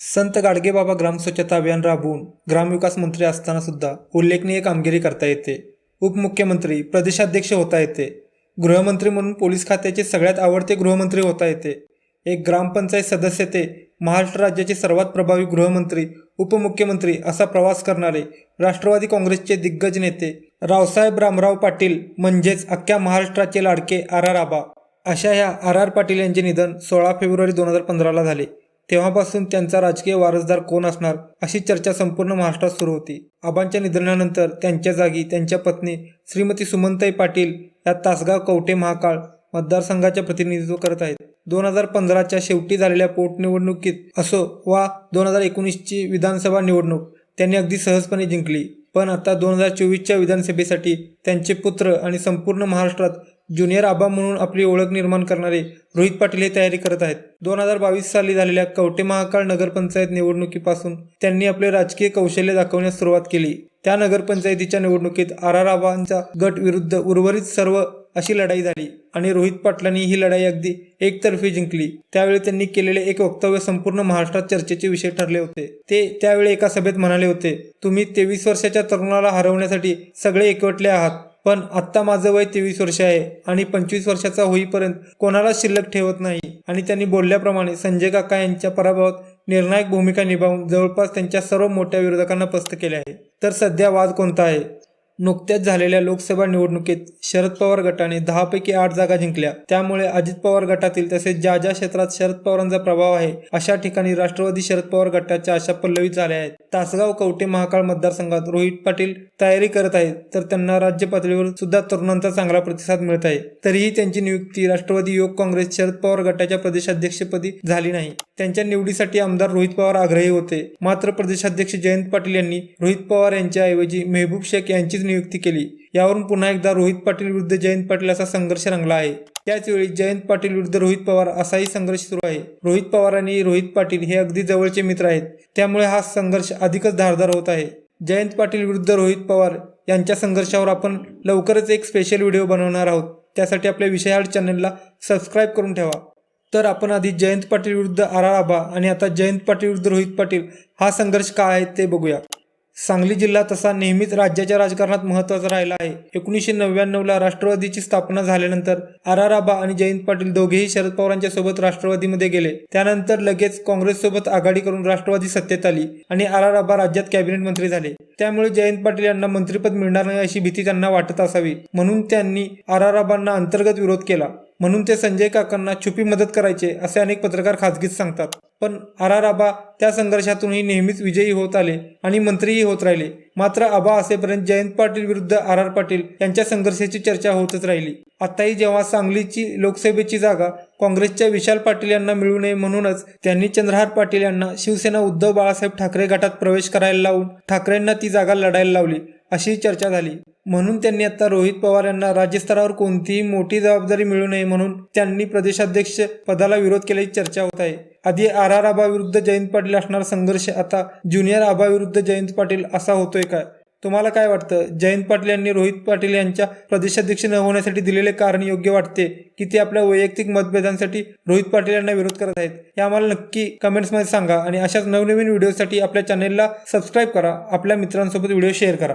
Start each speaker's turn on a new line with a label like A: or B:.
A: संत गाडगेबाबा ग्राम स्वच्छता अभियान राबवून ग्रामविकास मंत्री असताना सुद्धा उल्लेखनीय कामगिरी करता येते. उपमुख्यमंत्री प्रदेशाध्यक्ष होता येते. गृहमंत्री म्हणून पोलीस खात्याचे सगळ्यात आवडते गृहमंत्री होता येते. एक ग्रामपंचायत सदस्य ते महाराष्ट्र राज्याचे सर्वात प्रभावी गृहमंत्री उपमुख्यमंत्री असा प्रवास करणारे राष्ट्रवादी काँग्रेसचे दिग्गज नेते रावसाहेब रामराव पाटील म्हणजेच अख्ख्या महाराष्ट्राचे लाडके आर आर आबा. अशा ह्या आर आर पाटील यांचे निधन सोळा फेब्रुवारी दोन हजार पंधराला झाले. तेव्हापासून त्यांचा राजकीय वारसदार कोण असणार अशी चर्चा संपूर्ण महाराष्ट्रात सुरू होती. आबांच्या निधनानंतर त्यांच्या जागी त्यांच्या पत्नी श्रीमती सुमनताई पाटील या तासगाव कवठे महाकाळ मतदारसंघाचे प्रतिनिधित्व करत आहेत. दोन हजार पंधराच्या शेवटी झालेल्या पोटनिवडणुकीत असो वा दोन हजार एकोणीसची विधानसभा निवडणूक त्यांनी अगदी सहजपणे जिंकली. पण आता दोन हजार चोवीसच्या विधानसभेसाठी त्यांचे पुत्र आणि संपूर्ण महाराष्ट्रात ज्युनियर आबा म्हणून आपली ओळख निर्माण करणारे रोहित पाटील हे तयारी करत आहेत. दोन हजार बावीस साली झालेल्या कवटे महाकाळ नगरपंचायत निवडणुकीपासून त्यांनी आपले राजकीय कौशल्य दाखवण्यास सुरुवात केली. त्या नगरपंचायतीच्या निवडणुकीत आर आर आबांचा गट विरुद्ध उर्वरित सर्व अशी लढाई झाली आणि रोहित पाटलांनी ही लढाई अगदी एकतर्फी जिंकली. त्यावेळी त्यांनी केलेले एक वक्तव्य संपूर्ण महाराष्ट्रात चर्चेचे विषय ठरले होते. ते त्यावेळी एका सभेत म्हणाले होते तुम्ही तेवीस वर्षाच्या तरुणाला हरवण्यासाठी सगळे एकवटले आहात. पण आत्ता माझं वय तेवीस वर्ष आहे आणि पंचवीस वर्षाचा होईपर्यंत कोणाला शिल्लक ठेवत नाही. आणि त्यांनी बोलल्याप्रमाणे संजय काका यांच्या पराभवात निर्णायक भूमिका निभावून जवळपास त्यांच्या सर्व मोठ्या विरोधकांना पस्त केले आहे. तर सध्या वाद कोणता आहे? नुकत्याच झालेल्या लोकसभा निवडणुकीत शरद पवार गटाने दहापैकी आठ जागा जिंकल्या. त्यामुळे अजित पवार गटातील तसेच ज्या ज्या क्षेत्रात शरद पवारांचा प्रभाव आहे अशा ठिकाणी राष्ट्रवादी शरद पवार गटाच्या आशा पल्लवित झाल्या आहेत. तासगाव कवटे महाकाळ मतदारसंघात रोहित पाटील तयारी करत आहेत तर त्यांना राज्य पातळीवर सुद्धा तरुणांचा चांगला प्रतिसाद मिळत आहे. तरीही त्यांची नियुक्ती राष्ट्रवादी युवक काँग्रेस शरद पवार गटाच्या प्रदेशाध्यक्षपदी झाली नाही. त्यांच्या निवडीसाठी आमदार रोहित पवार आग्रही होते. मात्र प्रदेशाध्यक्ष जयंत पाटील यांनी रोहित पवार यांच्याऐवजी मेहबूब शेख यांचीच नियुक्ती केली. यावरून पुन्हा एकदा रोहित पाटील विरुद्ध जयंत पाटील असा संघर्ष रंगला आहे. त्याचवेळी जयंत पाटील विरुद्ध रोहित पवार असाही संघर्ष सुरू आहे. रोहित पवार आणि रोहित पाटील हे अगदी जवळचे मित्र आहेत. त्यामुळे हा संघर्ष अधिकच धारदार होत आहे. जयंत पाटील विरुद्ध रोहित पवार यांच्या संघर्षावर आपण लवकरच एक स्पेशल व्हिडिओ बनवणार आहोत. त्यासाठी आपल्या विषयाड चॅनलला सबस्क्राईब करून ठेवा. तर आपण आधी जयंत पाटील विरुद्ध आर आणि आता जयंत पाटील विरुद्ध रोहित पाटील हा संघर्ष काय आहे ते बघूया. सांगली जिल्हा तसा नेहमीच राज्याच्या राजकारणात महत्त्वाचा राहिला आहे. एकोणीसशे नव्याण्णवला राष्ट्रवादीची स्थापना झाल्यानंतर आराराबा आणि जयंत पाटील दोघेही शरद पवारांच्या सोबत राष्ट्रवादीमध्ये गेले. त्यानंतर लगेच काँग्रेस सोबत आघाडी करून राष्ट्रवादी सत्तेत आली आणि आराराबा राज्यात कॅबिनेट मंत्री झाले. त्यामुळे जयंत पाटील यांना मंत्रिपद मिळणार नाही अशी भीती त्यांना वाटत असावी. म्हणून त्यांनी आराराबांना अंतर्गत विरोध केला. म्हणून ते संजय काकांना छुपी मदत करायचे असे अनेक पत्रकार खाजगीत सांगतात. पण आर आर आबा त्या संघर्षातूनही नेहमीच विजयी होत आले आणि मंत्रीही होत राहिले. मात्र आबा असेपर्यंत जयंत पाटील विरुद्ध आर आर पाटील यांच्या संघर्षाची चर्चा होतच राहिली. आताही जेव्हा सांगलीची लोकसभेची जागा काँग्रेसच्या विशाल पाटील यांना मिळू नये म्हणूनच त्यांनी चंद्रहार पाटील यांना शिवसेना उद्धव बाळासाहेब ठाकरे गटात प्रवेश करायला लावून ठाकरेंना ती जागा लढायला लावली अशी चर्चा झाली. म्हणून त्यांनी आता रोहित पवार यांना राज्यस्तरावर कोणतीही मोठी जबाबदारी मिळू नये म्हणून त्यांनी प्रदेशाध्यक्ष पदाला विरोध केल्याची चर्चा होत आहे. आधी आर आर आबा विरुद्ध जयंत पाटील असणारा संघर्ष आता ज्युनियर आबा विरुद्ध जयंत पाटील असा होतोय काय तुम्हाला काय वाटतं? जयंत पाटील यांनी रोहित पाटील यांच्या प्रदेशाध्यक्ष न होण्यासाठी दिलेले कारण योग्य वाटते की ते आपल्या वैयक्तिक मतभेदांसाठी रोहित पाटील यांना विरोध करत आहेत? हे आम्हाला नक्की कमेंट्समध्ये सांगा आणि अशाच नवनवीन व्हिडिओसाठी आपल्या चॅनेलला सबस्क्राईब करा. आपल्या मित्रांसोबत व्हिडिओ शेअर करा.